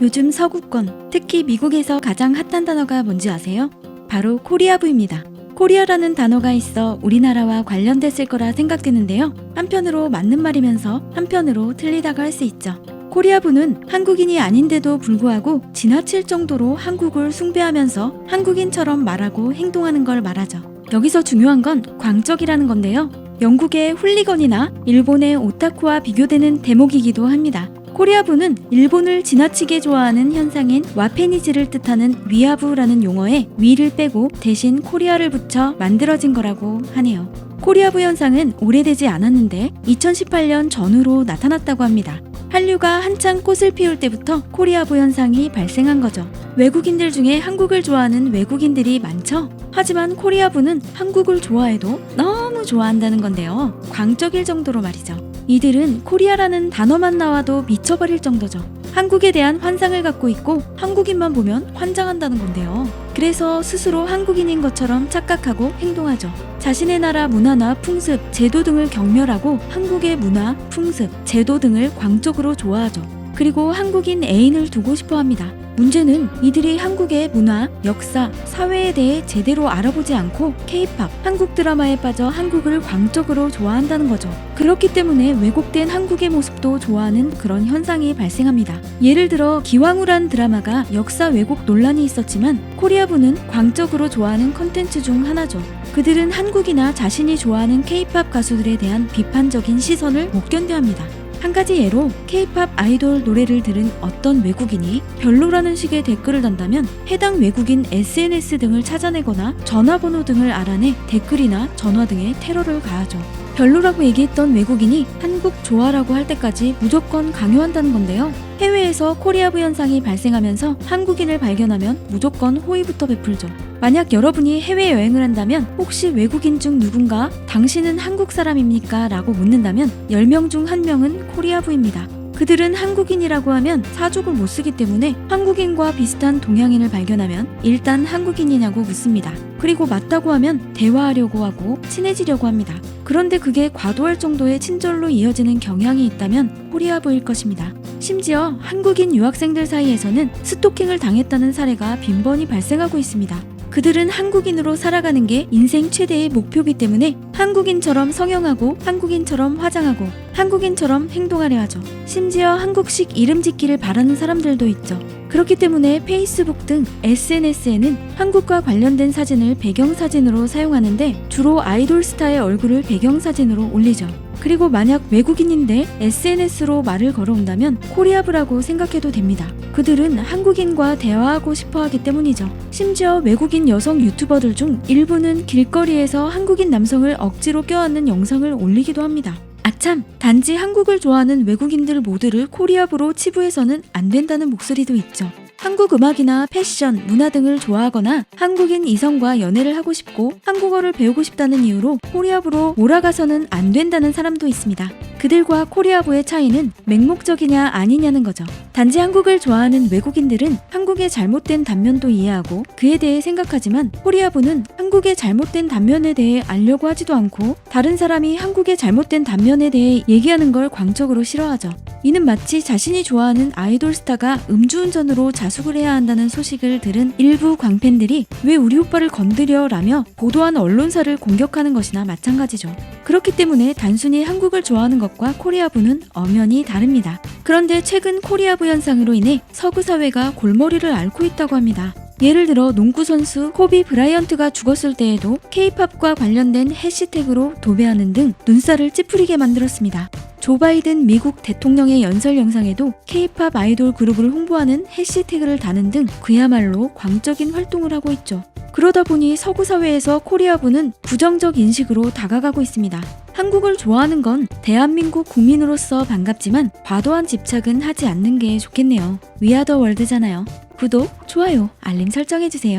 요즘 서구권, 특히 미국에서 가장 핫한 단어가 뭔지 아세요? 바로 코리아부입니다. 코리아라는 단어가 있어 우리나라와 관련됐을 거라 생각되는데요. 한편으로 맞는 말이면서 한편으로 틀리다고 할 수 있죠. 코리아부는 한국인이 아닌데도 불구하고 지나칠 정도로 한국을 숭배하면서 한국인처럼 말하고 행동하는 걸 말하죠. 여기서 중요한 건 광적이라는 건데요. 영국의 훌리건이나 일본의 오타쿠와 비교되는 대목이기도 합니다. 코리아부는 일본을 지나치게 좋아하는 현상인 와페니즈를 뜻하는 위아부라는 용어에 위를 빼고 대신 코리아를 붙여 만들어진 거라고 하네요. 코리아부 현상은 오래되지 않았는데 2018년 전후로 나타났다고 합니다. 한류가 한창 꽃을 피울 때부터 코리아부 현상이 발생한 거죠. 외국인들 중에 한국을 좋아하는 외국인들이 많죠? 하지만 코리아부는 한국을 좋아해도 너무 좋아한다는 건데요. 광적일 정도로 말이죠. 이들은 코리아라는 단어만 나와도 미쳐버릴 정도죠. 한국에 대한 환상을 갖고 있고 한국인만 보면 환장한다는 건데요. 그래서 스스로 한국인인 것처럼 착각하고 행동하죠. 자신의 나라 문화나 풍습, 제도 등을 경멸하고 한국의 문화, 풍습, 제도 등을 광적으로 좋아하죠. 그리고 한국인 애인을 두고 싶어 합니다. 문제는 이들이 한국의 문화, 역사, 사회에 대해 제대로 알아보지 않고 케이팝, 한국 드라마에 빠져 한국을 광적으로 좋아한다는 거죠. 그렇기 때문에 왜곡된 한국의 모습도 좋아하는 그런 현상이 발생합니다. 예를 들어 기왕후란 드라마가 역사 왜곡 논란이 있었지만 코리아부는 광적으로 좋아하는 컨텐츠 중 하나죠. 그들은 한국이나 자신이 좋아하는 케이팝 가수들에 대한 비판적인 시선을 못 견뎌합니다. 한 가지 예로 K-팝 아이돌 노래를 들은 어떤 외국인이 별로라는 식의 댓글을 단다면 해당 외국인 SNS 등을 찾아내거나 전화번호 등을 알아내 댓글이나 전화 등의 테러를 가하죠. 별로라고 얘기했던 외국인이 한국 좋아라고 할 때까지 무조건 강요한다는 건데요. 해외에서 코리아부 현상이 발생하면서 한국인을 발견하면 무조건 호의부터 베풀죠. 만약 여러분이 해외여행을 한다면 혹시 외국인 중 누군가 당신은 한국 사람입니까? 라고 묻는다면 10명 중 1명은 코리아부입니다. 그들은 한국인이라고 하면 사족을 못 쓰기 때문에 한국인과 비슷한 동양인을 발견하면 일단 한국인이냐고 묻습니다. 그리고 맞다고 하면 대화하려고 하고 친해지려고 합니다. 그런데 그게 과도할 정도의 친절로 이어지는 경향이 있다면 코리아부일 것입니다. 심지어 한국인 유학생들 사이에서는 스토킹을 당했다는 사례가 빈번히 발생하고 있습니다. 그들은 한국인으로 살아가는 게 인생 최대의 목표이기 때문에 한국인처럼 성형하고 한국인처럼 화장하고 한국인처럼 행동하려 하죠. 심지어 한국식 이름 짓기를 바라는 사람들도 있죠. 그렇기 때문에 페이스북 등 SNS에는 한국과 관련된 사진을 배경사진으로 사용하는데 주로 아이돌 스타의 얼굴을 배경사진으로 올리죠. 그리고 만약 외국인인데 SNS로 말을 걸어온다면 코리아브라고 생각해도 됩니다. 그들은 한국인과 대화하고 싶어 하기 때문이죠. 심지어 외국인 여성 유튜버들 중 일부는 길거리에서 한국인 남성을 억지로 껴안는 영상을 올리기도 합니다. 아참, 단지 한국을 좋아하는 외국인들 모두를 코리아브로 치부해서는 안 된다는 목소리도 있죠. 한국 음악이나 패션, 문화 등을 좋아하거나 한국인 이성과 연애를 하고 싶고 한국어를 배우고 싶다는 이유로 코리아부로 몰아가서는 안 된다는 사람도 있습니다. 그들과 코리아부의 차이는 맹목적이냐 아니냐는 거죠. 단지 한국을 좋아하는 외국인들은 한국의 잘못된 단면도 이해하고 그에 대해 생각하지만 코리아부는 한국의 잘못된 단면에 대해 알려고 하지도 않고 다른 사람이 한국의 잘못된 단면에 대해 얘기하는 걸 광적으로 싫어하죠. 이는 마치 자신이 좋아하는 아이돌 스타가 음주운전으로 자숙을 해야 한다는 소식을 들은 일부 광팬들이 왜 우리 오빠를 건드려 라며 보도한 언론사를 공격하는 것이나 마찬가지죠. 그렇기 때문에 단순히 한국을 좋아하는 것과 코리아부는 엄연히 다릅니다. 그런데 최근 코리아부 현상으로 인해 서구 사회가 골머리를 앓고 있다고 합니다. 예를 들어 농구 선수 코비 브라이언트가 죽었을 때에도 케이팝과 관련된 해시태그로 도배하는 등 눈살을 찌푸리게 만들었습니다. 조 바이든 미국 대통령의 연설 영상에도 케이팝 아이돌 그룹을 홍보하는 해시태그를 다는 등 그야말로 광적인 활동을 하고 있죠. 그러다 보니 서구 사회에서 코리아부는 부정적 인식으로 다가가고 있습니다. 한국을 좋아하는 건 대한민국 국민으로서 반갑지만 과도한 집착은 하지 않는 게 좋겠네요. 위아더 월드잖아요. 구독, 좋아요, 알림 설정해주세요.